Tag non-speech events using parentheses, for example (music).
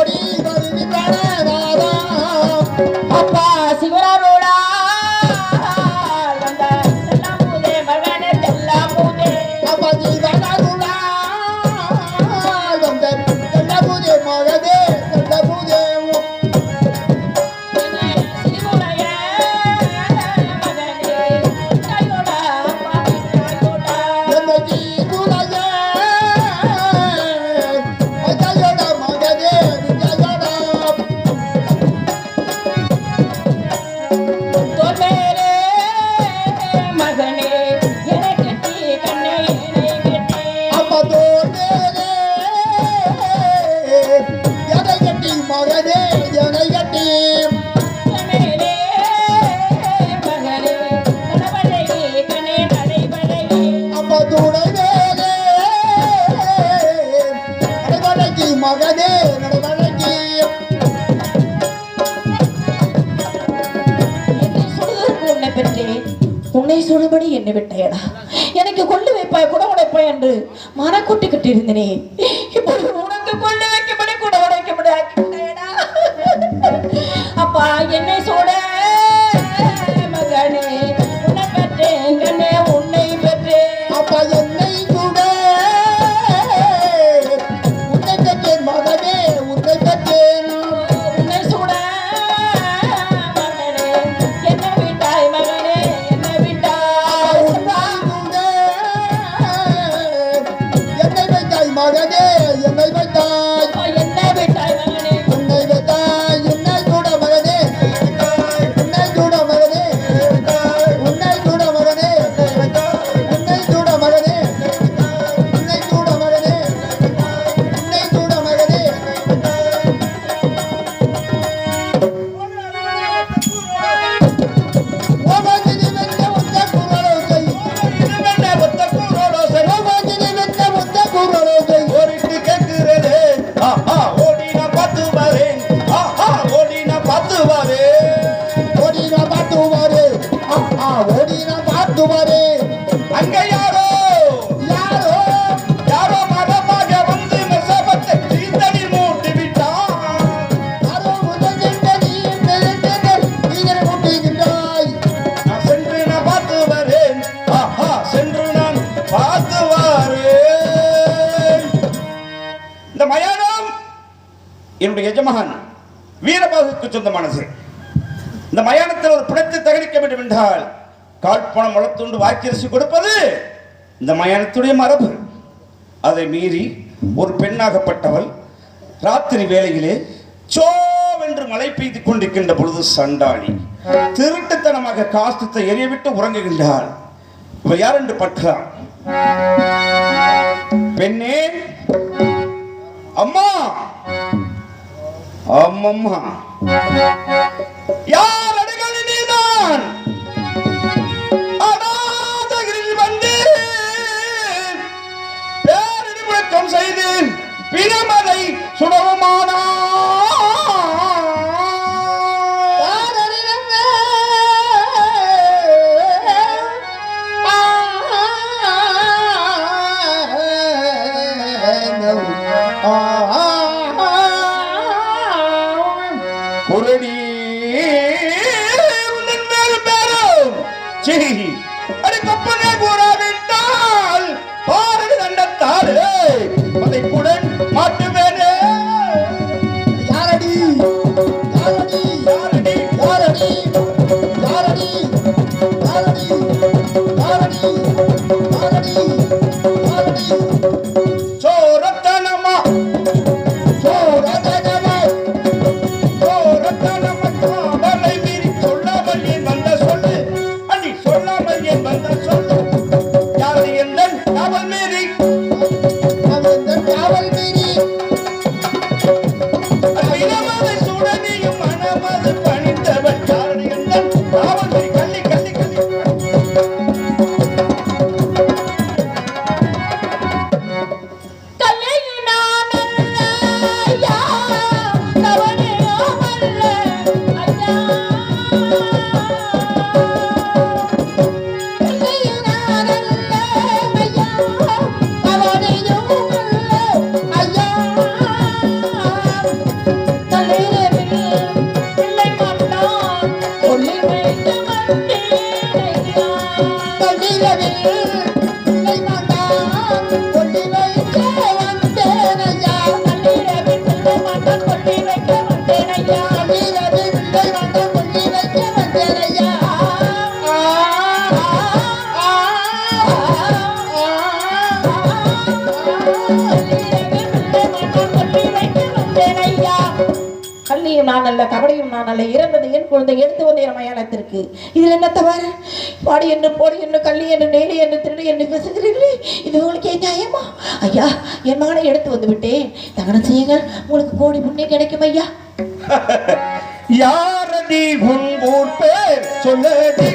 Ready? சுடுவதற்கு பெற்றேன் உன்னை சுடுபடி என்னை விட்டையடா எனக்கு கொண்டு வைப்பாய் கூட உடைப்பாய் என்று மனக்கூட்டி கட்டியிருந்தனே ஓடினா அங்க யாரோ? யாரோ? யாரோ மகமாக வந்து மெசபத்தை சீத்தடி மூட்டி விட்டான் யாரோ முதல்கின்ற நீ பிறந்தது நான் சென்று நான் பார்த்து வரேன் ஆஹா சென்று நான் பார்த்து வரேன் இந்த மயானம் என்னுடைய எஜமான் வீரபாகுக்கு சொந்தமானது. இந்த மயானத்தில் ஒரு பிணத்தை தகனிக்க வேண்டும் என்றால் காழ்ப்பணம் வளர்த்துண்டு வாக்கியரிசி கொடுப்பது இந்த மயானத்துடைய மரபு. அதை மீறி ஒரு பெண்ணாகப்பட்டவள் ராத்திரி வேளையிலே சோவென்று மழை பெய்து கொண்டிருக்கின்ற பொழுது சண்டாளி திருட்டுத்தனமாக காஸ்தத்தை எரியவிட்டு உறங்குகின்றாள். இவ யார் என்று பார்க்கலாம். பெண்ணே. அம்மா. அம்மம்மா. யார்? அடக்கம் செய்து பிரமதை சுடவுமானார் நான் அல்ல கபடியும் நான் அல்ல இறந்தது என் குழந்தை எடுத்து வந்தேன் மயானத்திற்கு. இதில் என்ன தவறு? பாடி என்ன போடி என்ன கள்ளி என்ன நெய்லி என்ன திருடு என்ன பேசுகிறீர்களே இது உங்களுக்கு ஏன் நியாயமா? ஐயா என் மகனை எடுத்து வந்து விட்டேன். தகனம் செய்யுங்கள். உங்களுக்கு கோடி புண்ணியம் கிடைக்கும் ஐயா. (laughs) யாரடி உன் ஊர் பேர் சொல்லடி?